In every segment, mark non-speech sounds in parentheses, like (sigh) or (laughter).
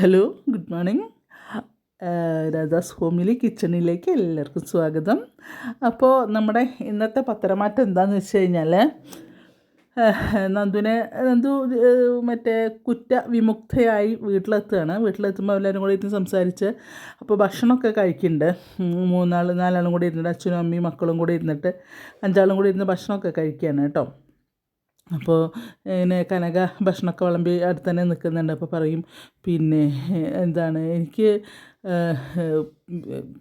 Hello good morning Radha's homely കിച്ചണിലേക്ക് എല്ലാവർക്കും സ്വാഗതം. അപ്പോൾ നമ്മുടെ ഇന്നത്തെ പത്രമാറ്റം എന്താണെന്ന് വെച്ച് കഴിഞ്ഞാൽ നന്ദുവിനെ നന്ദു മറ്റേ കുറ്റ വിമുക്തയായി വീട്ടിലെത്തുകയാണ്. വീട്ടിലെത്തുമ്പോൾ എല്ലാവരും കൂടി ഇരുന്ന് സംസാരിച്ച് അപ്പോൾ ഭക്ഷണമൊക്കെ കഴിക്കുന്നുണ്ട്. മൂന്നാൾ നാലാളും കൂടി ഇരുന്നിട്ട് അച്ഛനും അമ്മയും മക്കളും കൂടി ഇരുന്നിട്ട് അഞ്ചാളും കൂടി ഇരുന്ന് ഭക്ഷണമൊക്കെ കഴിക്കുകയാണ് കേട്ടോ. അപ്പോൾ ഇങ്ങനെ കനക ഭക്ഷണമൊക്കെ വിളമ്പി അടുത്ത് തന്നെ നിൽക്കുന്നുണ്ട്. അപ്പോൾ പറയും പിന്നെ എന്താണ് എനിക്ക്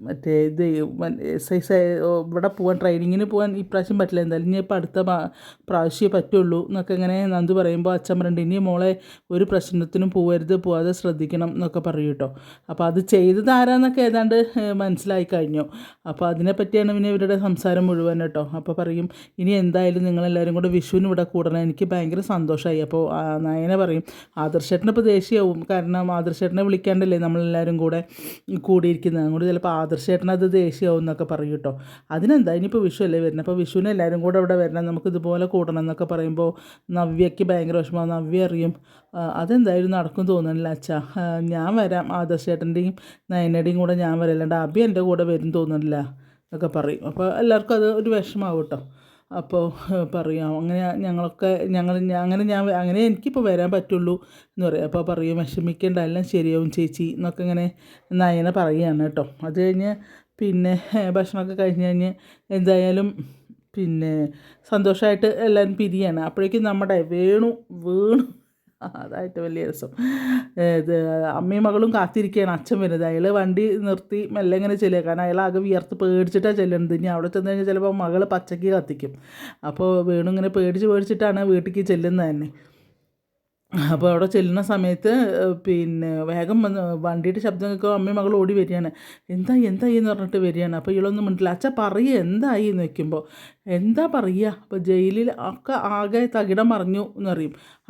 മറ്റേ ഇത് എസ് ഐ ഇവിടെ പോകാൻ ട്രെയിനിങ്ങിന് പോകാൻ ഇപ്രാവശ്യം പറ്റില്ല. എന്തായാലും ഇനി ഇപ്പോൾ അടുത്ത പ്രാവശ്യമേ പറ്റുള്ളൂ എന്നൊക്കെ ഇങ്ങനെ നന്ദു പറയുമ്പോൾ അച്ഛൻ പറയുന്നുണ്ട് ഇനി മോളെ ഒരു പ്രശ്നത്തിനും പോകരുത് പോവാതെ ശ്രദ്ധിക്കണം എന്നൊക്കെ പറയും കേട്ടോ. അപ്പോൾ അത് ചെയ്തത് ആരാന്നൊക്കെ ഏതാണ്ട് മനസ്സിലായി കഴിഞ്ഞു. അപ്പോൾ അതിനെപ്പറ്റിയാണ് പിന്നെ ഇവരുടെ സംസാരം മുഴുവൻ കേട്ടോ. അപ്പോൾ പറയും ഇനി എന്തായാലും നിങ്ങളെല്ലാവരും കൂടെ വിഷുവിന് ഇവിടെ കൂടണം. എനിക്ക് ഭയങ്കര സന്തോഷമായി. അപ്പോൾ നയനെ പറയും ആദർശേട്ടനെ ഇപ്പോൾ ദേഷ്യമാവും കാരണം ആദർശേട്ടനെ വിളിക്കാണ്ടല്ലേ നമ്മളെല്ലാവരും കൂടെ? കൂടിയിരിക്കുന്നത്. അങ്ങോട്ട് ചിലപ്പോൾ ആദർശേട്ടനത് ദേഷ്യമാവും എന്നൊക്കെ പറയും കേട്ടോ. അതിനെന്താ? ഇനിയിപ്പോൾ വിഷു അല്ലേ വരുന്നത് അപ്പോൾ വിഷുവിന് എല്ലാവരും കൂടെ ഇവിടെ വരണം. നമുക്ക് ഇതുപോലെ കൂടണം എന്നൊക്കെ പറയുമ്പോൾ നവ്യയ്ക്ക് ഭയങ്കര വിഷമമാണ് നവ്യ അറിയും അതെന്തായാലും നടക്കും തോന്നുന്നില്ല അച്ഛാ ഞാൻ വരാം. ആദർശേട്ടന്റെയും നയനയുടെയും കൂടെ ഞാൻ വരല്ലാണ്ട് അബി എന്റെ കൂടെ വരും തോന്നുന്നില്ല എന്നൊക്കെ പറയും. അപ്പോൾ എല്ലാവർക്കും അത് ഒരു വിഷമാവും കേട്ടോ. അപ്പോൾ പറയാം. അങ്ങനെ ഞങ്ങളൊക്കെ ഞങ്ങൾ അങ്ങനെ ഞാൻ അങ്ങനെ എനിക്കിപ്പോൾ വരാൻ പറ്റുള്ളൂ എന്ന് പറയാം. അപ്പോൾ പറയും വിഷമിക്കേണ്ട എല്ലാം ശരിയാവും ചേച്ചി എന്നൊക്കെ ഇങ്ങനെ നയന പറയുകയാണ് കേട്ടോ. അത് കഴിഞ്ഞ് പിന്നെ ഭക്ഷണമൊക്കെ കഴിഞ്ഞ് കഴിഞ്ഞ് എന്തായാലും പിന്നെ സന്തോഷമായിട്ട് എല്ലാവരും പിരിയാണ്. അപ്പോഴേക്കും നമ്മുടെ വേണു വേണു അതായിട്ട് വലിയ രസം. ഇത് അമ്മയും മകളും കാത്തിരിക്കുകയാണ് അച്ഛൻ വരുന്നത്. അയാൾ വണ്ടി നിർത്തി മെല്ലെ ഇങ്ങനെ ചെല്ലുക. കാരണം അയാൾ ആകെ വിയർത്ത് പേടിച്ചിട്ടാണ് ചെല്ലുന്നത്. ഇനി അവിടെ ചെന്ന് കഴിഞ്ഞാൽ ചിലപ്പോൾ മകൾ പച്ചക്ക് കത്തിക്കും. അപ്പോൾ വീണു ഇങ്ങനെ പേടിച്ച് പേടിച്ചിട്ടാണ് വീട്ടിലേക്ക് ചെല്ലുന്നത് തന്നെ. അപ്പോൾ അവിടെ ചെല്ലുന്ന സമയത്ത് പിന്നെ വേഗം വന്ന് വണ്ടിയുടെ ശബ്ദം കേൾക്കുക അമ്മയും മകൾ ഓടി വരികയാണ്. എന്തായി? എന്തായി? എന്ന് പറഞ്ഞിട്ട് വരികയാണ്. അപ്പോൾ ഇളൊന്നും മിണ്ടില്ല. അച്ഛ പറയുക എന്തായി? എന്ന് വെക്കുമ്പോൾ എന്താ പറയുക? അപ്പോൾ ജയിലിൽ ഒക്കെ ആകെ തകിടം മറിഞ്ഞു എന്ന്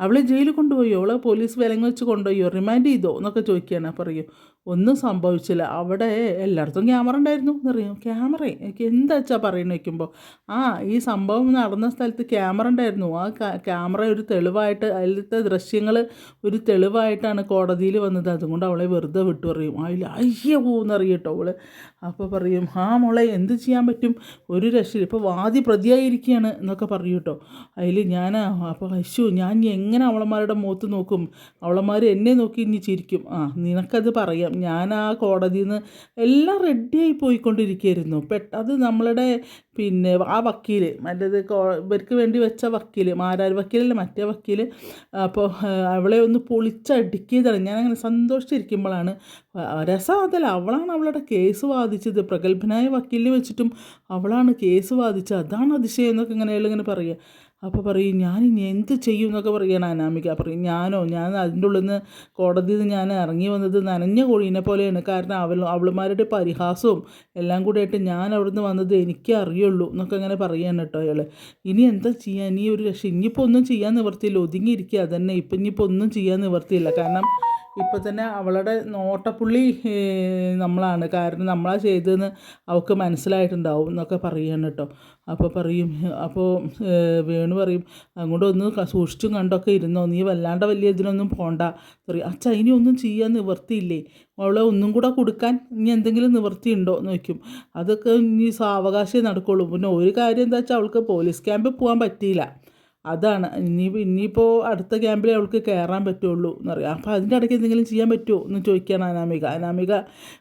അവളെ ജയിലിൽ കൊണ്ടുപോയോ. അവളെ പോലീസ് വിലങ്ങ് വെച്ച് കൊണ്ടുപോയോ. റിമാൻഡ് ചെയ്തോ എന്നൊക്കെ ചോദിക്കുകയാണ്. പറയും ഒന്നും സംഭവിച്ചില്ല. അവിടെ എല്ലായിടത്തും ക്യാമറ ഉണ്ടായിരുന്നു എന്നറിയും. ക്യാമറ? എനിക്ക് എന്താ വെച്ചാൽ പറയുന്നത് വയ്ക്കുമ്പോൾ ആ ഈ സംഭവം നടന്ന സ്ഥലത്ത് ക്യാമറ ഉണ്ടായിരുന്നു. ആ ക്യാമറ ഒരു തെളിവായിട്ട് അതിലത്തെ ദൃശ്യങ്ങൾ ഒരു തെളിവായിട്ടാണ് കോടതിയിൽ വന്നത്. അതുകൊണ്ട് അവളെ വെറുതെ വിട്ടു പറയും. അതിൽ അയ്യോ എന്നറിയട്ടോ അവൾ. അപ്പോൾ പറയും ആ മോളെ എന്ത് ചെയ്യാൻ പറ്റും? ഒരു രക്ഷയില്ല. ഇപ്പോൾ വാദി പ്രതിയായിരിക്കുകയാണ് എന്നൊക്കെ പറയും കേട്ടോ. അതിൽ ഞാൻ അപ്പോൾ അശു ഞാൻ എങ്ങനെ അവളന്മാരുടെ മുഖത്ത് നോക്കും? അവളന്മാർ എന്നെ നോക്കി ഇനി ചിരിക്കും. ആ നിനക്കത് പറയാം. ഞാൻ ആ കോടതിയിൽ നിന്ന് എല്ലാം റെഡിയായി പോയിക്കൊണ്ടിരിക്കുകയായിരുന്നു പെട്ട അത് നമ്മളുടെ പിന്നെ ആ വക്കീൽ മറ്റേത് ഇവർക്ക് വേണ്ടി വെച്ച വക്കീൽ മാരാർ വക്കീലല്ല മറ്റേ വക്കീൽ അപ്പോൾ അവളെ ഒന്ന് പൊളിച്ചടുക്കിയതാണ്. ഞാനങ്ങനെ സന്തോഷിച്ചിരിക്കുമ്പോഴാണ് രസം അവളാണ് അവളുടെ കേസ് വാദിച്ചത്. പ്രഗത്ഭനായ വക്കീലിനെ വെച്ചിട്ടും അവളാണ് കേസ് വാദിച്ചത്. അതാണ് അതിശയം എന്നൊക്കെ ഇങ്ങനെ ഇങ്ങനെ പറയുക. അപ്പോൾ പറയും ഞാൻ ഇനി എന്ത് ചെയ്യും എന്നൊക്കെ പറയുകയാണ് അനാമിക. പറയും ഞാനോ ഞാൻ അതിന്റെ ഉള്ളിൽ നിന്ന് കോടതിയിൽ നിന്ന് ഞാൻ ഇറങ്ങി വന്നത് നനഞ്ഞ കോഴീനെ പോലെയാണ്. കാരണം അവൾ അവളുമാരുടെ പരിഹാസവും എല്ലാം കൂടെ ആയിട്ട് ഞാൻ അവിടുന്ന് വന്നത് എനിക്കേ അറിയുള്ളൂ എന്നൊക്കെ അങ്ങനെ പറയുകയാണ് കേട്ടോ അയാൾ. ഇനി എന്താ ചെയ്യാൻ? ഇനി ഒരു രക്ഷ ഇനിയിപ്പോൾ ഒന്നും ചെയ്യാൻ നിവർത്തിയില്ല ഒതുങ്ങിയിരിക്കുക അതന്നെ. ഇപ്പം ഇനിയിപ്പോൾ ഒന്നും ചെയ്യാൻ നിവർത്തിയില്ല കാരണം ഇപ്പം തന്നെ അവളുടെ നോട്ടപ്പുള്ളി നമ്മളാണ്. കാരണം നമ്മളാ ചെയ്തതെന്ന് അവൾക്ക് മനസ്സിലായിട്ടുണ്ടാവും എന്നൊക്കെ പറയുകയാണ് കേട്ടോ. അപ്പോൾ പറയും അപ്പോൾ വേണു പറയും അങ്ങോട്ട് ഒന്ന് സൂക്ഷിച്ചും കണ്ടൊക്കെ ഇരുന്നോ? നീ വല്ലാണ്ട് വലിയ ഇതിനൊന്നും പോണ്ട. പറയും അച്ഛ ഇനി ഒന്നും ചെയ്യാൻ നിവർത്തിയില്ലേ? അവളെ ഒന്നും കൂടെ കൊടുക്കാൻ ഇനി എന്തെങ്കിലും നിവൃത്തി ഉണ്ടോ എന്ന് വയ്ക്കും അതൊക്കെ ഇനി സാവകാശം നടക്കുള്ളൂ. പിന്നെ ഒരു കാര്യം എന്താ വെച്ചാൽ അവൾക്ക് പോലീസ് ക്യാമ്പിൽ പോകാൻ പറ്റിയില്ല. അതാണ്. ഇനി ഇനിയിപ്പോൾ അടുത്ത ക്യാമ്പിൽ അവൾക്ക് കയറാൻ പറ്റുള്ളൂ എന്നറിയാം. അപ്പോൾ അതിന്റെ ഇടയ്ക്ക് എന്തെങ്കിലും ചെയ്യാൻ പറ്റുമോ എന്ന് ചോദിക്കുകയാണ് അനാമിക. അനാമിക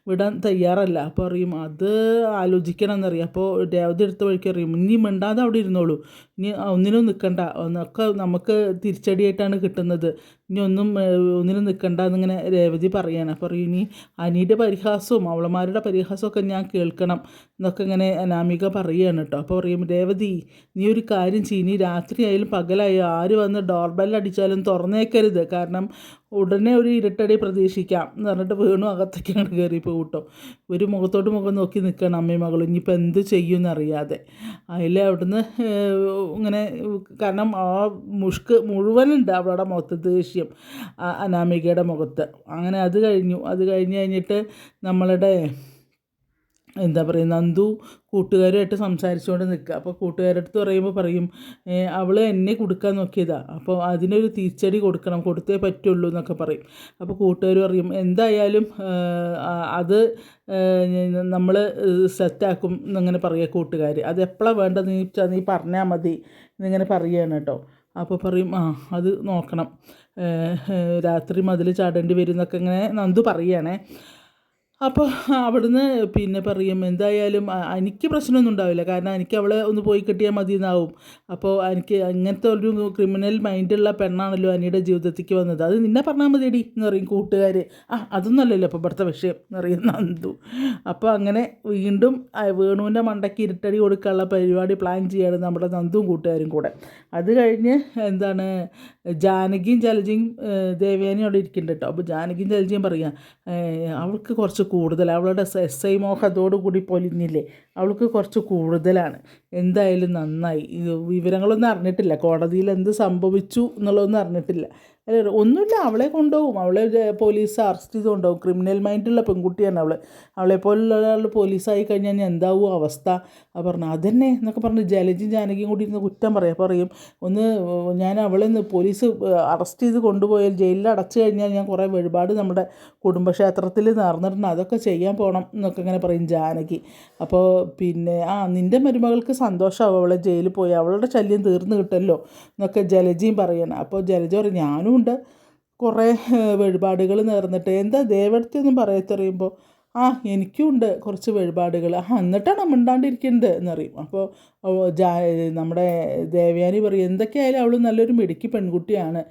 വിടാൻ തയ്യാറല്ല. അപ്പോൾ അറിയും അത് ആലോചിക്കണം എന്നറിയാം. അപ്പോൾ രേവതി എടുത്ത വഴിക്ക് അറിയും ഇനി മിണ്ടാതെ അവിടെ ഇരുന്നോളൂ. ഇനി ഒന്നിനും നിൽക്കണ്ട ഒന്നൊക്കെ നമുക്ക് തിരിച്ചടിയായിട്ടാണ് കിട്ടുന്നത്. ഇനി ഒന്നും ഒന്നിനും നിൽക്കണ്ട എന്നിങ്ങനെ രേവതി പറയാണ്. അപ്പോൾ ഇനി അനിയുടെ പരിഹാസവും അവളമാരുടെ പരിഹാസമൊക്കെ ഞാൻ കേൾക്കണം എന്നൊക്കെ ഇങ്ങനെ അനാമിക പറയുകയാണ് കേട്ടോ. അപ്പോൾ പറയും രേവതി നീ ഒരു കാര്യം ചെയ്യും. നീ രാത്രിയായാലും പകലായാലും ആര് വന്ന് ഡോർ ബെല്ലടിച്ചാലും തുറന്നേക്കരുത്. കാരണം ഉടനെ ഒരു ഇരുട്ടടി പ്രതീക്ഷിക്കാം എന്ന് പറഞ്ഞിട്ട് വീണു അകത്തേക്കാണ് അങ്ങോട്ട് കയറി പോകും കേട്ടോ. ഒരു മുഖത്തോട്ട് മുഖം നോക്കി നിൽക്കണം അമ്മയും മകളും. ഇനിയിപ്പോൾ എന്ത് ചെയ്യും അറിയാതെ അതിൽ അവിടുന്ന് ഇങ്ങനെ കാരണം ആ മുഷ്ക് മുഴുവനുണ്ട് അവളുടെ മുഖത്ത് ദേഷ്യം അനാമികയുടെ മുഖത്ത്. അങ്ങനെ അത് കഴിഞ്ഞു. അത് കഴിഞ്ഞ് കഴിഞ്ഞിട്ട് നമ്മളുടെ എന്താ പറയുക നന്ദു കൂട്ടുകാരുമായിട്ട് സംസാരിച്ചുകൊണ്ട് നിൽക്കുക. അപ്പോൾ കൂട്ടുകാരുടെ അടുത്ത് പറയുമ്പോൾ പറയും അവൾ എന്നെ കൊടുക്കാൻ നോക്കിയതാണ് അപ്പോൾ അതിനൊരു തിരിച്ചടി കൊടുക്കണം കൊടുത്തേ പറ്റുള്ളൂ എന്നൊക്കെ പറയും. അപ്പോൾ കൂട്ടുകാർ പറയും എന്തായാലും അത് നമ്മൾ സെറ്റാക്കും എന്നിങ്ങനെ പറയുക കൂട്ടുകാർ അത് എപ്പോഴാണ് വേണ്ടത്? നീ നീ പറഞ്ഞാൽ മതി എന്നിങ്ങനെ പറയുകയാണ് കേട്ടോ. അപ്പോൾ പറയും ആ അത് നോക്കണം. രാത്രി മതിൽ ചാടേണ്ടി വരും എന്നൊക്കെ ഇങ്ങനെ നന്ദു പറയുകയാണേ. അപ്പോൾ അവിടുന്ന് പിന്നെ പറയും എന്തായാലും എനിക്ക് പ്രശ്നമൊന്നും ഉണ്ടാവില്ല. കാരണം എനിക്ക് അവളെ ഒന്ന് പോയി കിട്ടിയാൽ മതി എന്നാവും അപ്പോൾ എനിക്ക് അങ്ങനത്തെ ഒരു ക്രിമിനൽ മൈൻഡുള്ള പെണ്ണാണല്ലോ അനിയുടെ ജീവിതത്തിലേക്ക് വന്നത്. അത് നിന്നെ പറഞ്ഞാൽ മതിയടി എന്ന് പറയും കൂട്ടുകാർ ആ അതൊന്നല്ലല്ലോ അപ്പോൾ ഇവിടുത്തെ വിഷയം എന്ന് പറയും നന്ദു. അപ്പോൾ അങ്ങനെ വീണ്ടും വേണുവിന്റെ മണ്ടയ്ക്ക് ഇരുട്ടടി കൊടുക്കാനുള്ള പരിപാടി പ്ലാൻ ചെയ്യാണ് നമ്മുടെ നന്ദുവും കൂട്ടുകാരും കൂടെ. അത് കഴിഞ്ഞ് എന്താണ് ജാനകിയും ജലജയും ദേവയാനിയും അവിടെ ഇരിക്കുന്നുണ്ട് കേട്ടോ. അപ്പോൾ ജാനകിയും ജലജയും പറയുക അവൾക്ക് കുറച്ച് കൂടുതൽ. അവളുടെ എസ് ഐ മോഹത്തോടു കൂടി പൊലിഞ്ഞില്ലേ? അവൾക്ക് കുറച്ച് കൂടുതലാണ്. എന്തായാലും നന്നായി. വിവരങ്ങളൊന്നും അറിഞ്ഞിട്ടില്ല. കോടതിയിൽ എന്ത് സംഭവിച്ചു എന്നുള്ളതൊന്നും അറിഞ്ഞിട്ടില്ല. അല്ല ഒന്നുമില്ല. അവളെ കൊണ്ടുപോകും. അവളെ പോലീസ് അറസ്റ്റ് ചെയ്ത് കൊണ്ടുപോകും. ക്രിമിനൽ മൈൻഡുള്ള പെൺകുട്ടിയാണ് അവൾ അവളെ പോലുള്ള ഒരാൾ പോലീസായി കഴിഞ്ഞാൽ എന്താവും അവസ്ഥ? ആ പറഞ്ഞു അതന്നെ എന്നൊക്കെ പറഞ്ഞ് ജലജും ജാനകിയും കൂടി ഇരുന്ന് കുറ്റം പറയാം. പറയും ഒന്ന് ഞാൻ അവളെ പോലീസ് അറസ്റ്റ് ചെയ്ത് കൊണ്ടുപോയാൽ ജയിലിൽ അടച്ചു കഴിഞ്ഞാൽ ഞാൻ കുറേ വഴിപാട് നമ്മുടെ കുടുംബക്ഷേത്രത്തിൽ നടന്നിട്ടുണ്ട്. അതൊക്കെ ചെയ്യാൻ പോകണം എന്നൊക്കെ ഇങ്ങനെ പറയും ജാനകി. അപ്പോൾ പിന്നെ ആ നിന്റെ മരുമകൾക്ക് സന്തോഷമാവും അവളെ ജയിലിൽ പോയി. അവളുടെ ശല്യം തീർന്നു കിട്ടല്ലോ എന്നൊക്കെ ജലജയും പറയണം. അപ്പോൾ ജലജ പറയും ഞാനും ഉണ്ട്. കുറേ വഴിപാടുകൾ നേർന്നിട്ട്. എന്താ ദേവടുത്തൊന്നും പറയത്തറിയുമ്പോൾ ആ എനിക്കും ഉണ്ട് കുറച്ച് വഴിപാടുകൾ. ആ എന്നിട്ടാണ് മിണ്ടാണ്ടിരിക്കുന്നത് എന്നറിയും. അപ്പോൾ ജാ നമ്മുടെ ദേവയാനി പറയും എന്തൊക്കെയായാലും അവൾ നല്ലൊരു മിടുക്കി പെൺകുട്ടിയാണ്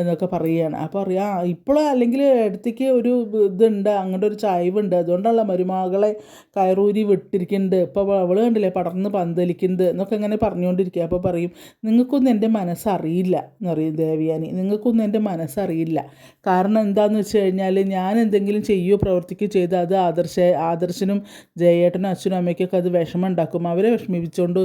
എന്നൊക്കെ പറയുകയാണ്. അപ്പോൾ അറിയാം ഇപ്പോൾ അല്ലെങ്കിൽ അടുത്തേക്ക് ഒരു ഇതുണ്ട് അങ്ങോട്ട് ഒരു ചായവുണ്ട്. അതുകൊണ്ടുള്ള മരുമകളെ കയറൂരി വിട്ടിരിക്കുന്നുണ്ട് ഇപ്പോൾ അവൾ കണ്ടില്ലേ പടർന്ന് പന്തലിക്കുന്നത് എന്നൊക്കെ ഇങ്ങനെ പറഞ്ഞുകൊണ്ടിരിക്കുക. അപ്പോൾ പറയും നിങ്ങൾക്കൊന്നും എന്റെ മനസ്സറിയില്ല എന്ന് പറയും ദേവയാനി. നിങ്ങൾക്കൊന്നും എന്റെ മനസ്സറിയില്ല. കാരണം എന്താണെന്ന് വെച്ച് കഴിഞ്ഞാൽ ഞാൻ എന്തെങ്കിലും ചെയ്യുകയോ പ്രവർത്തിക്കുകയോ ചെയ്ത് അത് ആദർശ ആദർശനും ജയേട്ടനും അച്ഛനും അമ്മയ്ക്കൊക്കെ അത് വിഷമം ഉണ്ടാക്കും അവരെ വിഷമിപ്പിച്ചുകൊണ്ട്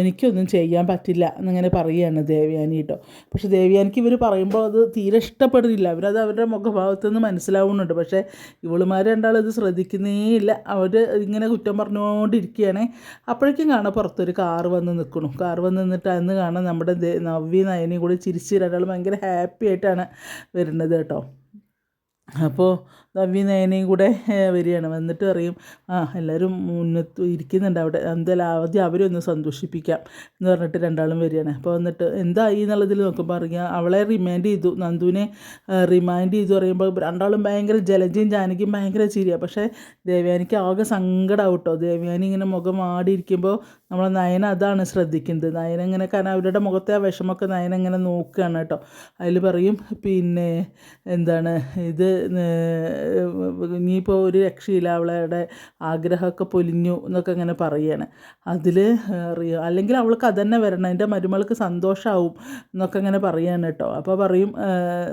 എനിക്കൊന്നും ചെയ്യാൻ പറ്റില്ല എന്നിങ്ങനെ പറയുകയാണ് ദേവയാനി കേട്ടോ പക്ഷെ ദേവയാനിക്ക് ഇവർ പറയുമ്പോൾ അത് തീരെ ഇഷ്ടപ്പെടുന്നില്ല. അവരത് അവരുടെ മുഖഭാവത്തു നിന്ന് മനസ്സിലാവുന്നുണ്ട്. പക്ഷേ ഇവളുമാർ രണ്ടാളും ഇത് ശ്രദ്ധിക്കുന്നേ ഇല്ല. അവർ ഇങ്ങനെ കുറ്റം പറഞ്ഞുകൊണ്ടിരിക്കുകയാണ് അപ്പോഴേക്കും കാണാം പുറത്തൊരു കാറ് വന്ന് നിൽക്കണു കാറ് വന്ന് നിന്നിട്ട് അന്ന് കാണാൻ നമ്മുടെ നവ്യ നയനയും കൂടി ചിരിച്ച് രണ്ടാൾ ഭയങ്കര ഹാപ്പി ആയിട്ടാണ് വരുന്നത് കേട്ടോ. അപ്പോൾ നവ്യ നയനയും കൂടെ വരികയാണ്. വന്നിട്ട് പറയും ആ എല്ലാവരും മുന്നത്ത് ഇരിക്കുന്നുണ്ട്. അവിടെ എന്തായാലും ആദ്യം അവരെ ഒന്ന് സന്തോഷിപ്പിക്കാം എന്ന് പറഞ്ഞിട്ട് രണ്ടാളും വരികയാണ്. അപ്പോൾ വന്നിട്ട് എന്തായി? എന്നുള്ളതിൽ നോക്കുമ്പോൾ അറിയാം അവളെ റിമൈൻഡ് ചെയ്തു. നന്ദുവിനെ റിമൈൻഡ് ചെയ്തു പറയുമ്പോൾ രണ്ടാളും ഭയങ്കര ജലജയും ജാനകിയും ഭയങ്കര ചിരിയാണ് പക്ഷേ ദേവ്യാനിക്ക് ആകെ സങ്കടമാവും കേട്ടോ ദേവയാനി ഇങ്ങനെ മുഖം ആടിയിരിക്കുമ്പോൾ നമ്മൾ നയന അതാണ് ശ്രദ്ധിക്കുന്നത്. നയന ഇങ്ങനെ കാരണം അവരുടെ മുഖത്തെ ആ വിഷമമൊക്കെ നയന ഇങ്ങനെ നോക്കുകയാണ് കേട്ടോ. അതിൽ പറയും പിന്നെ എന്താണ് ഇത് ഇനിയിപ്പോൾ ഒരു രക്ഷയില്ല അവളുടെ ആഗ്രഹമൊക്കെ പൊലിഞ്ഞു എന്നൊക്കെ ഇങ്ങനെ പറയുകയാണ് അതിൽ അറിയാം അല്ലെങ്കിൽ അവൾക്ക് അതന്നെ വരണം എന്റെ മരുമകൾക്ക് സന്തോഷമാവും എന്നൊക്കെ ഇങ്ങനെ പറയുകയാണ് കേട്ടോ. അപ്പോൾ പറയും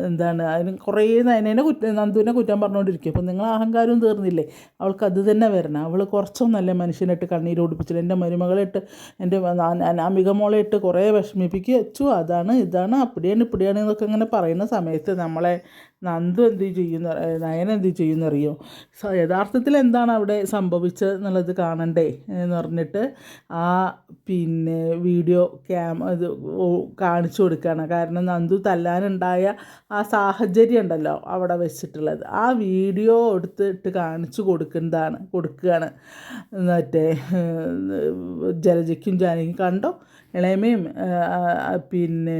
എന്താണ് അതിന് കുറേ നയനേനെ കുറ്റം നന്ദുവിനെ കുറ്റം പറഞ്ഞുകൊണ്ടിരിക്കും അപ്പോൾ നിങ്ങൾ അഹങ്കാരവും തീർന്നില്ലേ? അവൾക്ക് അത് തന്നെ വരണം. അവൾ കുറച്ചൊന്നല്ലേ മനുഷ്യനായിട്ട് കണ്ണീരോടിപ്പിച്ചില്ല എന്റെ എന്റെ മരുമകളിട്ട് എന്റെ അനാമിക മോളെ ഇട്ട് കുറേ വിഷമിപ്പിക്കുക വെച്ചു അതാണ് ഇതാണ് അപ്പടിയാണ് ഇപ്പടിയാണ് എന്നൊക്കെ ഇങ്ങനെ പറയുന്ന സമയത്ത് നമ്മളെ നന്ദു എന്ത് ചെയ്യുന്ന നയന എന്ത് ചെയ്യുന്നറിയോ? യഥാർത്ഥത്തിൽ എന്താണ് അവിടെ സംഭവിച്ചത് എന്നുള്ളത് കാണണ്ടേ എന്ന് പറഞ്ഞിട്ട് ആ പിന്നെ വീഡിയോ ക്യാം ഇത് കാണിച്ചു കൊടുക്കുകയാണ് കാരണം നന്ദു തല്ലാനുണ്ടായ ആ സാഹചര്യം ഉണ്ടല്ലോ അവിടെ വെച്ചിട്ടുള്ളത്. ആ വീഡിയോ എടുത്തിട്ട് കാണിച്ചു കൊടുക്കുന്നതാണ് കൊടുക്കുകയാണ്. മറ്റേ ജലജയ്ക്കും ജാനകിയും കണ്ടോ? ഇളയമയും പിന്നെ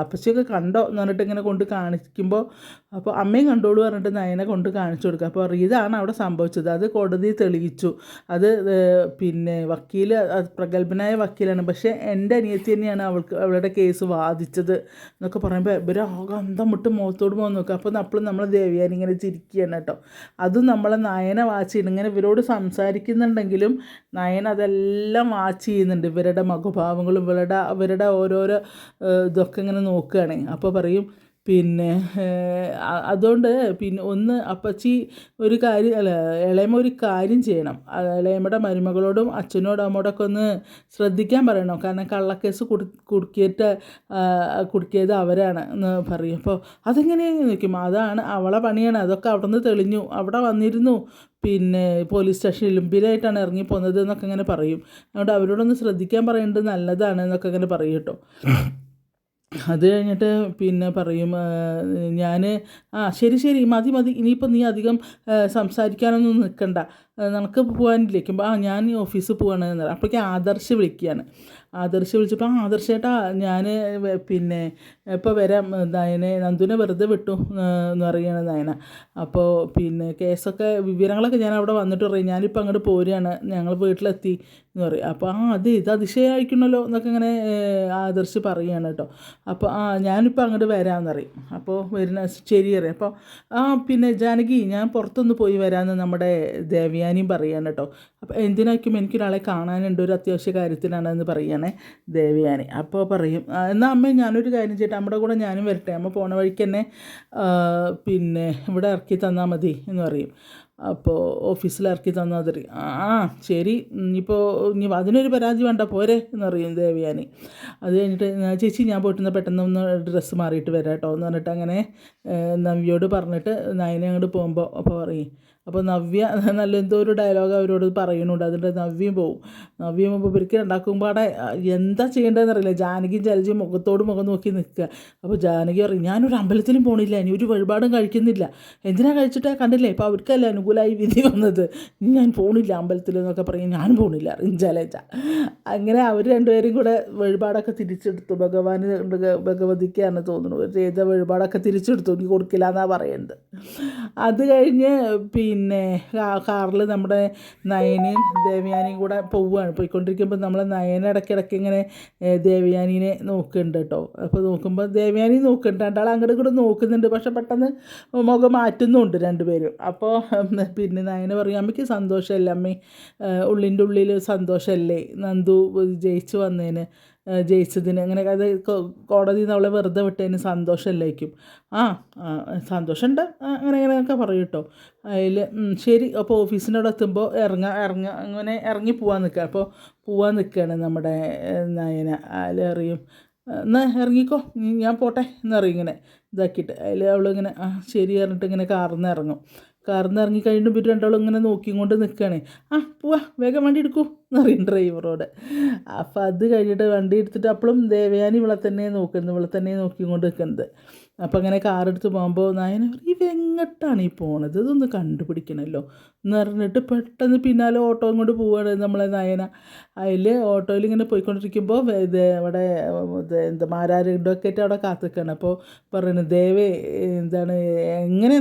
അപ്പച്ചിയൊക്കെ കണ്ടോ എന്ന് പറഞ്ഞിട്ട് ഇങ്ങനെ കൊണ്ട് കാണിക്കുമ്പോൾ അപ്പോൾ അമ്മയും കണ്ടോളൂ പറഞ്ഞിട്ട് നയനെ കൊണ്ട് കാണിച്ചു കൊടുക്കുക. അപ്പോൾ ഇതാണ് അവിടെ സംഭവിച്ചത്. അത് കോടതി തെളിയിച്ചു. അത് പിന്നെ വക്കീൽ പ്രഗത്ഭനായ വക്കീലാണ്. പക്ഷേ എന്റെ അനിയത്തി തന്നെയാണ് അവൾക്ക് അവളുടെ കേസ് വാദിച്ചത്. എന്നൊക്കെ പറയുമ്പോൾ ഇവർ ആകെ അന്തം വിട്ട് മുഖത്തോട് പോകാൻ നോക്കുക. അപ്പോൾ നമ്മൾ ദേവിയാനി ഇങ്ങനെ ചിരിക്കുകയാണ് കേട്ടോ. അതും നമ്മളെ നയന വാച്ച് ചെയ്യുന്നു. ഇങ്ങനെ ഇവരോട് സംസാരിക്കുന്നുണ്ടെങ്കിലും നയൻ അതെല്ലാം വാച്ച് ചെയ്യുന്നുണ്ട്. ഇവരുടെ മുഖഭാവങ്ങളും ഇവരുടെ അവരുടെ ഓരോരോ ഇതൊക്കെ ഇങ്ങനെ നോക്കുകയാണ് അപ്പോൾ പറയും പിന്നെ അതുകൊണ്ട് പിന്നെ ഒന്ന് അപ്പച്ചി ഒരു കാര്യം അല്ല ഇളയമ്മ ഒരു കാര്യം ചെയ്യണം. ഇളയമ്മയുടെ മരുമകളോടും അച്ഛനോടും അമ്മോടൊക്കെ ഒന്ന് ശ്രദ്ധിക്കാൻ പറയണം. കാരണം കള്ളക്കേസ് കുടു കുടുക്കിയിട്ട് കുടുക്കിയത് അവരാണ് എന്ന് പറയും. അപ്പോൾ അതെങ്ങനെയാണ് നിൽക്കും അതാണ് അവളെ പണിയാണ്. അതൊക്കെ അവിടെ നിന്ന് തെളിഞ്ഞു. അവിടെ വന്നിരുന്നു. പിന്നെ പോലീസ് സ്റ്റേഷനിലും ഇലുമ്പിലായിട്ടാണ് ഇറങ്ങി പോകുന്നത് എന്നൊക്കെ ഇങ്ങനെ പറയും. അതുകൊണ്ട് അവരോടൊന്ന് ശ്രദ്ധിക്കാൻ പറയേണ്ടത് നല്ലതാണ് എന്നൊക്കെ ഇങ്ങനെ പറയും കേട്ടോ. (laughs) അത് കഴിഞ്ഞിട്ട് പിന്നെ പറയും ഞാൻ ആ ശരി ശരി മതി മതി ഇനിയിപ്പോൾ നീ അധികം സംസാരിക്കാനൊന്നും നിൽക്കണ്ട നിനക്ക് പോകാനിരിക്കുമ്പോൾ ആ ഞാൻ ഈ ഓഫീസിൽ പോവാണ് എന്ന് പറയാം. അപ്പോഴേക്കും ആദർശ് വിളിക്കുകയാണ്. ആദർശ് വിളിച്ചപ്പോൾ ആ ആദർശ് ചേട്ടാ ഞാൻ പിന്നെ ഇപ്പോൾ വരാം നയനെ നന്ദുനെ വെറുതെ വിട്ടു എന്ന് പറയുകയാണ് നയന. അപ്പോൾ പിന്നെ കേസൊക്കെ വിവരങ്ങളൊക്കെ ഞാൻ അവിടെ വന്നിട്ട് പറയും. ഞാനിപ്പോൾ അങ്ങോട്ട് പോരുകയാണ്. ഞങ്ങൾ വീട്ടിലെത്തി. എന്ന് പറയും. അപ്പോൾ ആ അത് ഇത് അതിശയമായിക്കണല്ലോ എന്നൊക്കെ ഇങ്ങനെ ആദർശ് പറയുകയാണ് കേട്ടോ. അപ്പോൾ ആ ഞാനിപ്പോൾ അങ്ങോട്ട് വരാമെന്ന് പറയും. അപ്പോൾ വരുന്ന ശരി അറിയാം അപ്പോൾ ആ പിന്നെ ജാനകി ഞാൻ പുറത്തൊന്ന് പോയി വരാമെന്ന് നമ്മുടെ ദേവയാനിയും പറയുകയാണ് കേട്ടോ. അപ്പോൾ എന്തിനായിരിക്കും എനിക്കൊരാളെ കാണാനുണ്ട്? ഒരു അത്യാവശ്യ കാര്യത്തിനാണ് എന്ന് പറയുകയാണേ ദേവയാനി. അപ്പോൾ പറയും "ആ, എന്നാൽ അമ്മ ഞാനൊരു കാര്യം ചെയ്യട്ടെ. നമ്മുടെ കൂടെ ഞാനും വരട്ടെ. അമ്മ പോണ വഴിക്ക് തന്നെ പിന്നെ ഇവിടെ ഇറക്കി തന്നാൽ മതി എന്ന് പറയും. അപ്പോൾ ഓഫീസിലിറക്കി തന്നാൽ ആ ശരി. ഇനിയിപ്പോൾ ഇനി അതിനൊരു പരാതി വേണ്ട. പോരെ എന്നറിയും ദേവയാനി. അത് കഴിഞ്ഞിട്ട് ചേച്ചി ഞാൻ പോയിട്ട് പെട്ടെന്ന് ഒന്ന് ഡ്രസ്സ് മാറിയിട്ട് വരാം കേട്ടോ എന്ന് പറഞ്ഞിട്ട് അങ്ങനെ നവ്യോട് പറഞ്ഞിട്ട് നയനെ അങ്ങോട്ട് പോകുമ്പോൾ അപ്പോൾ പറയും അപ്പോൾ നവ്യ (laughs) നല്ല എന്തോ ഒരു ഡയലോഗ് അവരോട് പറയുന്നുണ്ട്. അതിന്റെ നവ്യം പോവും. നവ്യം പോകുമ്പോൾ ഇവർക്ക് ഉണ്ടാക്കുമ്പോടെ എന്താ ചെയ്യേണ്ടതെന്ന് അറിയില്ല. ജാനകിയും ജലജയും മുഖത്തോട് മുഖം നോക്കി നിൽക്കുക. അപ്പോൾ ജാനകി പറയും ഞാനൊരു അമ്പലത്തിലും പോണില്ല. ഇനി ഒരു വഴിപാടും കഴിക്കുന്നില്ല. എന്തിനാ കഴിച്ചിട്ടാ കണ്ടില്ലേ? ഇപ്പോൾ അവർക്കല്ലേ അനുകൂലമായി വിധി വന്നത്. ഇനി ഞാൻ പോണില്ല അമ്പലത്തിൽ എന്നൊക്കെ പറയും. ഞാൻ പോണില്ല അറിയും ജലജ. അങ്ങനെ അവർ രണ്ടുപേരും കൂടെ വഴിപാടൊക്കെ തിരിച്ചെടുത്തു. ഭഗവാന് ഭഗ- ഭഗവതിക്കാണ് തോന്നുന്നു. ചെയ്ത വഴിപാടൊക്കെ തിരിച്ചെടുത്തു. നീ കൊടുക്കില്ല എന്നാണ് പറയുന്നത് അത് കഴിഞ്ഞ് പിന്നെ കാറിൽ നമ്മുടെ നയനയും ദേവയാനിയും കൂടെ പോവുകയാണ്. പോയിക്കൊണ്ടിരിക്കുമ്പോൾ നമ്മളെ നയന ഇടയ്ക്കിടയ്ക്ക് ഇങ്ങനെ ദേവയാനീനെ നോക്കുന്നുണ്ട് കേട്ടോ. അപ്പോൾ നോക്കുമ്പോൾ ദേവയാനി നോക്കുന്നുണ്ട്. രണ്ടാൾ അങ്ങോട്ട് കൂടെ നോക്കുന്നുണ്ട്. പക്ഷെ പെട്ടെന്ന് മുഖം മാറ്റുന്നുണ്ട് രണ്ടുപേരും. അപ്പോൾ പിന്നെ നയന പറയും അമ്മയ്ക്ക് സന്തോഷമല്ലേ അമ്മേ ഉള്ളിന്റെ ഉള്ളിൽ സന്തോഷമല്ലേ നന്ദു ജയിച്ചു വന്നതിന് ജയിച്ചതിന്. അങ്ങനെ അത് കോടതി അവളെ വെറുതെ വിട്ടതിന് സന്തോഷമല്ലായിരിക്കും ആ സന്തോഷമുണ്ട്. അങ്ങനെ അങ്ങനെയൊക്കെ പറയും കേട്ടോ. അതിൽ ശരി. അപ്പോൾ ഓഫീസിന്റെ അവിടെ എത്തുമ്പോൾ ഇറങ്ങ ഇറങ്ങ അങ്ങനെ ഇറങ്ങി പോകാൻ നിൽക്കുക. അപ്പോൾ പോവാൻ നിൽക്കുകയാണ് നമ്മുടെ നയന. അതിൽ അറിയും എന്നാ ഇറങ്ങിക്കോ. ഞാൻ പോട്ടെ. എന്നറിയും ഇങ്ങനെ ഇതാക്കിയിട്ട്. അതിൽ അവളിങ്ങനെ ആ ശരി പറഞ്ഞിട്ട് ഇങ്ങനെ കാറിൽ നിന്ന് ഇറങ്ങും. കാറിൽ ഇറങ്ങിക്കഴിഞ്ഞിട്ട് ഇറങ്ങി കഴിഞ്ഞിട്ട് ഇവർ രണ്ടാളും ഇങ്ങനെ നോക്കിക്കൊണ്ട് നിൽക്കുകയാണ് ആ പോവാ വേഗം വണ്ടി എടുക്കൂ എന്ന് പറയും ഡ്രൈവറോട്. അപ്പോൾ അത് കഴിഞ്ഞിട്ട് വണ്ടി എടുത്തിട്ട് അപ്പോഴും ദേവയാനി ഇവളെ തന്നെ നോക്കുന്നത് ഇവളെ തന്നെ നോക്കിക്കൊണ്ട് നിൽക്കുന്നത് അപ്പോൾ അങ്ങനെ കാറെടുത്ത് പോകുമ്പോൾ നായന ഇവ എങ്ങോട്ടാണ് ഈ പോണത്? ഇതൊന്ന് കണ്ടുപിടിക്കണമല്ലോ എന്ന് പറഞ്ഞിട്ട് പെട്ടെന്ന് പിന്നാലെ ഓട്ടോ കൊണ്ട് പോവുകയാണ് നമ്മളെ നയന. അതിൽ ഓട്ടോയിൽ ഇങ്ങനെ പോയിക്കൊണ്ടിരിക്കുമ്പോൾ ഇത് അവിടെ ഇത് എന്താ മാരാരുണ്ടൊക്കെയായിട്ട് അവിടെ കാത്തിക്കാണ്. അപ്പോൾ പറയുന്നത് ദേവേ എന്താണ് എങ്ങനെ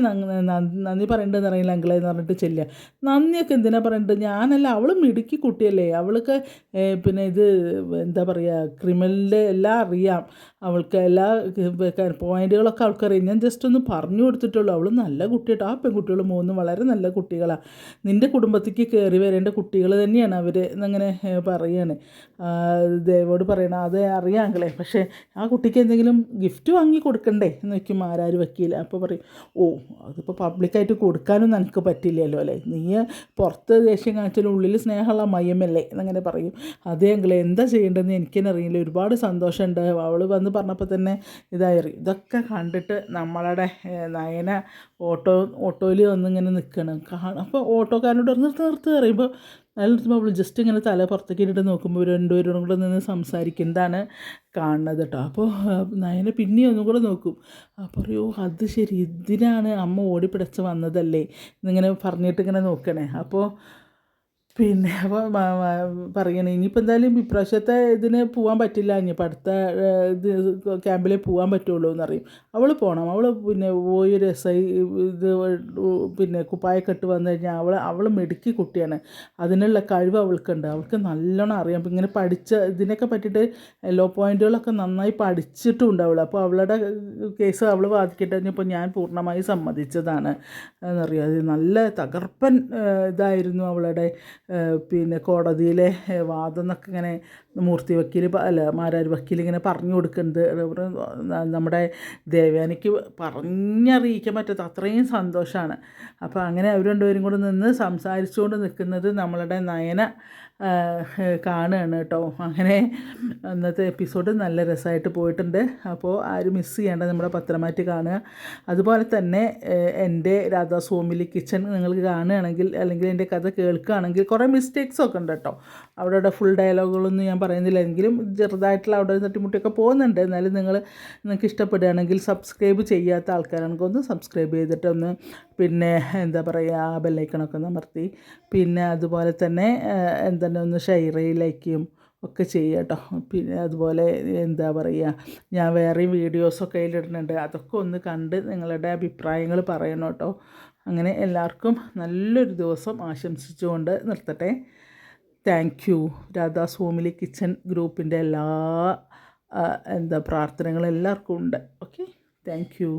നന്ദി പറയേണ്ടതെന്ന് അറിയില്ല അങ്കിളെ എന്ന് പറഞ്ഞിട്ട് ചെല്ലുക. നന്ദിയൊക്കെ എന്തിനാ പറയേണ്ടത് ഞാനല്ല അവൾ മിടുക്കി കുട്ടിയല്ലേ. അവൾക്ക് പിന്നെ ഇത് എന്താ പറയുക ക്രിമിനലിന്റെ എല്ലാം അറിയാം. അവൾക്ക് എല്ലാ പോയിന്റുകളൊക്കെ അവൾക്കറിയാം. ഞാൻ ജസ്റ്റ് ഒന്ന് പറഞ്ഞു കൊടുത്തിട്ടുള്ളൂ. അവൾ നല്ല കുട്ടിയായിട്ട് ആ പെൺകുട്ടികൾ മൂന്നും വളരെ നല്ല കുട്ടികളാണ് നിന്റെ കുടുംബത്തേക്ക് കയറി വരേണ്ട കുട്ടികൾ തന്നെയാണ് അവർ എന്നങ്ങനെ പറയുകയാണ് ദേവോട് പറയണം അത് അറിയാമെങ്കിലേ പക്ഷേ ആ കുട്ടിക്ക് എന്തെങ്കിലും ഗിഫ്റ്റ് വാങ്ങി കൊടുക്കണ്ടേ എന്ന് വയ്ക്കും ആരാര് വക്കീൽ അപ്പോൾ പറയും ഓ അതിപ്പോൾ പബ്ലിക്കായിട്ട് കൊടുക്കാനൊന്നും എനിക്ക് പറ്റില്ലല്ലോ അല്ലേ? നീ പുറത്ത് ദേഷ്യം കാണിച്ചാലും ഉള്ളിൽ സ്നേഹമുള്ള മയമല്ലേ എന്നങ്ങനെ പറയും. അതേ അങ്കിളെ എന്താ ചെയ്യേണ്ടതെന്ന് എനിക്കെന്നെ അറിയില്ല. ഒരുപാട് സന്തോഷമുണ്ട്. അവൾ വന്ന് പറഞ്ഞപ്പോൾ തന്നെ ഇതായി. ഇതൊക്കെ കണ്ടിട്ട് നമ്മളുടെ നയന ഓട്ടോ ഓട്ടോയിൽ വന്നിങ്ങനെ നിൽക്കണം കാണാം അപ്പോൾ ഓട്ടോക്കാരനോട് നിർത്ത് നിർത്ത് പറയുമ്പോൾ നിർത്തുമ്പോൾ അവൾ ജസ്റ്റ് ഇങ്ങനെ തല പുറത്തേക്ക് ഇട്ടിട്ട് നോക്കുമ്പോൾ രണ്ടുപേരും കൂടെ നിന്ന് സംസാരിക്കുന്നതാണ് കാണുന്നത് കേട്ടോ അപ്പോൾ നയന പിന്നെ ഒന്നും കൂടെ നോക്കും. അപ്പോൾ പറയൂ അത് ശരി ഇതിനാണ് അമ്മ ഓടിപ്പിടച്ച് വന്നതല്ലേ? എന്നിങ്ങനെ പറഞ്ഞിട്ട് ഇങ്ങനെ നോക്കണേ. അപ്പോൾ പിന്നെ അപ്പോൾ പറയണേ ഇനിയിപ്പോൾ എന്തായാലും ഇപ്രാവശ്യത്തെ ഇതിന് പോകാൻ പറ്റില്ല ഇനിയിപ്പോൾ അടുത്ത ഇത് ക്യാമ്പിലേ പോകാൻ പറ്റുള്ളൂ എന്നറിയും അവൾ പോകണം അവൾ പിന്നെ പോയി ഒരു എസ് ഐ ഇത് പിന്നെ കുപ്പായൊക്കെ ഇട്ട് വന്നു കഴിഞ്ഞാൽ അവൾ അവൾ മിടുക്കി കുട്ടിയാണ്. അതിനുള്ള കഴിവ് അവൾക്കുണ്ട്. അവൾക്ക് നല്ലോണം അറിയാം. ഇങ്ങനെ പഠിച്ച ഇതിനൊക്കെ പറ്റിയിട്ട് ലോ പോയിന്റുകളൊക്കെ നന്നായി പഠിച്ചിട്ടുണ്ട് അവൾ അപ്പോൾ അവളുടെ കേസ് അവൾ വാദിക്കട്ടെ കഴിഞ്ഞപ്പോൾ ഞാൻ പൂർണമായി സമ്മതിച്ചതാണ്. എന്നറിയാം. അത് നല്ല തകർപ്പൻ ഇതായിരുന്നു അവളുടെ പിന്നെ കോടതിയിലെ വാദം എന്നൊക്കെ ഇങ്ങനെ മൂർത്തി വക്കീൽ അല്ല മാരാർ വക്കീൽ ഇങ്ങനെ പറഞ്ഞു കൊടുക്കുന്നത് നമ്മുടെ ദേവയാനിക്ക് പറഞ്ഞറിയിക്കാൻ പറ്റാത്ത അത്രയും സന്തോഷമാണ് അപ്പോൾ അങ്ങനെ അവർ രണ്ടുപേരും കൂടെ നിന്ന് സംസാരിച്ചുകൊണ്ട് നിൽക്കുന്നത് നമ്മളുടെ നയന കാണുകയാണ് കേട്ടോ. അങ്ങനെ അന്നത്തെ എപ്പിസോഡ് നല്ല രസമായിട്ട് പോയിട്ടുണ്ട്. അപ്പോൾ ആരും മിസ് ചെയ്യേണ്ട നമ്മുടെ പത്രമാറ്റ് കാണുക. അതുപോലെ തന്നെ എന്റെ രാധാ സോമിലി കിച്ചൺ നിങ്ങൾക്ക് കാണുകയാണെങ്കിൽ അല്ലെങ്കിൽ എന്റെ കഥ കേൾക്കുകയാണെങ്കിൽ കുറേ മിസ്റ്റേക്സ് ഒക്കെ ഉണ്ട് കേട്ടോ. അവിടെ ഫുൾ ഡയലോഗുകളൊന്നും ഞാൻ പറയുന്നില്ല. എങ്കിലും ചെറുതായിട്ടുള്ള അവിടെ തട്ടിമുട്ടിയൊക്കെ പോകുന്നുണ്ട്. എന്നാലും നിങ്ങൾ നിങ്ങൾക്ക് ഇഷ്ടപ്പെടുകയാണെങ്കിൽ സബ്സ്ക്രൈബ് ചെയ്യാത്ത ആൾക്കാരാണെങ്കിൽ ഒന്ന് സബ്സ്ക്രൈബ് ചെയ്തിട്ടൊന്ന് പിന്നെ എന്താ പറയുക ബെല്ലൈക്കണൊക്കെ ഒന്ന് അമർത്തി. പിന്നെ അതുപോലെ തന്നെ എന്താ ഒന്ന് ഷെയർ ലൈക്കും ഒക്കെ ചെയ്യുക കേട്ടോ. പിന്നെ അതുപോലെ എന്താ പറയുക ഞാൻ വേറെയും വീഡിയോസൊക്കെ അതിലിടുന്നുണ്ട് അതൊക്കെ ഒന്ന് കണ്ട് നിങ്ങളുടെ അഭിപ്രായങ്ങൾ പറയണം കേട്ടോ. അങ്ങനെ എല്ലാവർക്കും നല്ലൊരു ദിവസം ആശംസിച്ചുകൊണ്ട് നിർത്തട്ടെ. Thank you Radha's homely kitchen ഗ്രൂപ്പിന്റെ എല്ലാ എന്താ പ്രാർത്ഥനകൾ എല്ലാവർക്കും ഉണ്ട്. Okay thank you